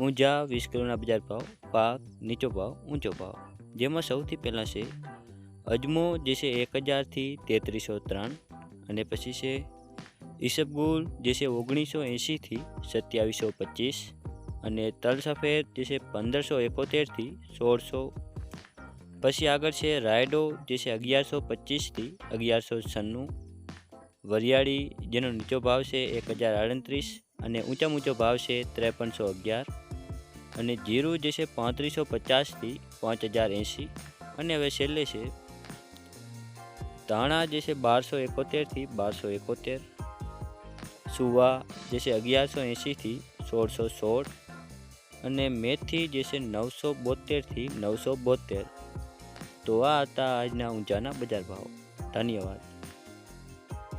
ઊંઝા વીસ કિલોના બજાર ભાવ, પાક, નીચો ભાવ, ઊંચો ભાવ. જેમાં સૌથી પહેલાં છે અજમો, જે છે એક હજારથી તેત્રીસો ત્રણ. અને પછી છે ઈસબગુલ, જે છે ઓગણીસો એંશીથી સત્યાવીસો પચીસ. અને તલ સફેદ, જે છે પંદરસો એકોતેરથી સોળસો. પછી આગળ છે રાયડો, જે છે અગિયારસો પચીસથી અગિયારસો છન્નું. વરિયાળી, જેનો નીચો ભાવ છે એક હજાર આડત્રીસ. અને ઊંચા ઊંચો ભાવ છે ત્રેપનસો અગિયાર. અને જીરું જે છે પાંત્રીસો પચાસથી પાંચ હજાર એંસી અને હવે છેલ્લે છે, ધાણા જે છે બારસો એકોતેરથી બારસો એકોતેર. સુવા જે છે અગિયારસો એંશીથી સોળસો સોળ. અને મેથી જે છે નવસો બોતેરથી નવસો બોતેર. તો આ હતા આજના ઊંચાના બજાર ભાવ. ધન્યવાદ.